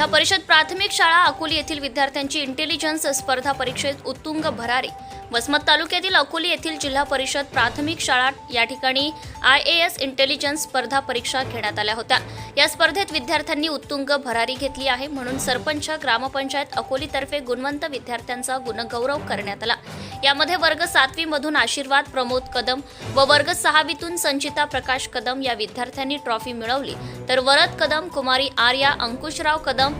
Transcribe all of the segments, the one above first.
जिल्हा परिषद प्राथमिक शाळा अकोली येथील विद्यार्थ्यांची इंटेलिजन्स स्पर्धा परीक्षेत उत्तुंग भरारी. वसमत तालुक्यातील अकोली येथील जिल्हा परिषद प्राथमिक शाळा या ठिकाणी आय ए एस इंटेलिजन्स स्पर्धा परीक्षा घेण्यात आल्या होत्या. या स्पर्धेत विद्यार्थ्यांनी उत्तुंग भरारी घेतली आहे म्हणून सरपंच ग्रामपंचायत अकोलीतर्फे गुणवंत विद्यार्थ्यांचा गुणगौरव करण्यात आला. यामध्ये वर्ग सातवी मधून आशीर्वाद प्रमोद कदम व वर्ग सहावीतून संचिता प्रकाश कदम या विद्यार्थ्यांनी ट्रॉफी मिळवली. तर वरद कदम कुमारी आर्या अंकुशराव कदम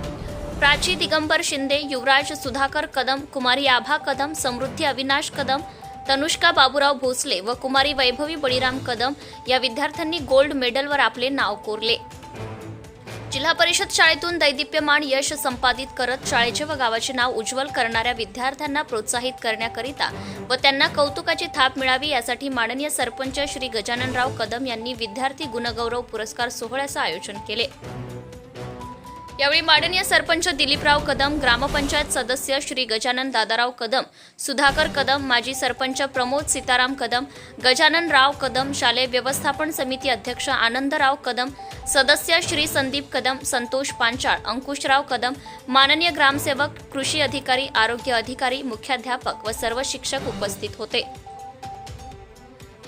प्राची दिगंबर शिंदे युवराज सुधाकर कदम कुमारी आभा कदम समृद्धी अविनाश कदम तनुष्का बाबूराव भोसले व कुमारी वैभवी बळीराम कदम या विद्यार्थ्यांनी गोल्ड मेडलवर आपले नाव कोरले. जिल्हा परिषद शाळेतून दैदिप्यमान यश संपादित करत शाळेचे व गावाचे नाव उज्ज्वल करणाऱ्या विद्यार्थ्यांना प्रोत्साहित करण्याकरिता व त्यांना कौतुकाची थाप मिळावी यासाठी माननीय सरपंच श्री गजाननराव कदम यांनी विद्यार्थी गुणगौरव पुरस्कार सोहळ्याचं आयोजन केले. यावेळी माननीय सरपंच दिलीपराव कदम ग्रामपंचायत सदस्य श्री गजानन दादाराव कदम सुधाकर कदम माजी सरपंच प्रमोद सीताराम कदम गजानन राव कदम शालेय व्यवस्थापन समिती अध्यक्ष आनंदराव कदम सदस्य श्री संदीप कदम संतोष पांचाळ अंकुशराव कदम माननीय ग्रामसेवक कृषी अधिकारी आरोग्य अधिकारी मुख्याध्यापक व सर्व शिक्षक उपस्थित होते.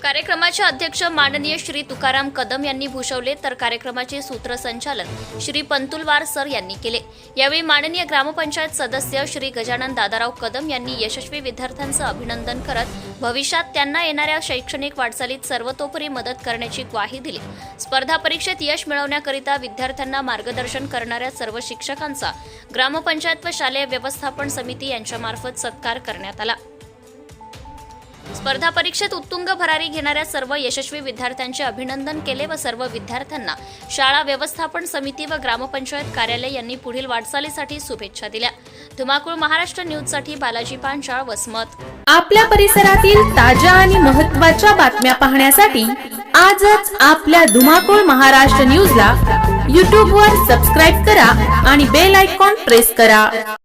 कार्यक्रमाचे अध्यक्ष माननीय श्री तुकाराम कदम यांनी भूषवले तर कार्यक्रमाचे सूत्रसंचालन श्री पंतुलवार सर यांनी केले. यावेळी माननीय ग्रामपंचायत सदस्य श्री गजानन दादाराव कदम यांनी यशस्वी विद्यार्थ्यांचं अभिनंदन करत भविष्यात त्यांना येणाऱ्या शैक्षणिक वाटचालीत सर्वतोपरी मदत करण्याची ग्वाही दिली. स्पर्धा परीक्षेत यश मिळवण्याकरिता विद्यार्थ्यांना मार्गदर्शन करणाऱ्या सर्व शिक्षकांचा ग्रामपंचायत व शालेय व्यवस्थापन समिती यांच्यामार्फत सत्कार करण्यात आला. स्पर्धा परीक्षेत उत्तुंग भरारी घेणाऱ्या सर्व यशस्वी विद्यार्थ्यांचे अभिनंदन केले व सर्व विद्यार्थ्यांना शाळा व्यवस्थापन समिती व ग्रामपंचायत कार्यालय यांनी पुढील वाटचालीसाठी शुभेच्छा दिल्या. धुमाकूळ महाराष्ट्र न्यूजसाठी बालाजी पांचाळ वसमत. आपल्या परिसरातील ताज्या आणि महत्त्वाच्या बातम्या पाहण्यासाठी आजच आपल्या धुमाकूळ महाराष्ट्र न्यूजला यूट्यूबवर वर सबस्क्राईब करा आणि बेल आयकॉन प्रेस करा.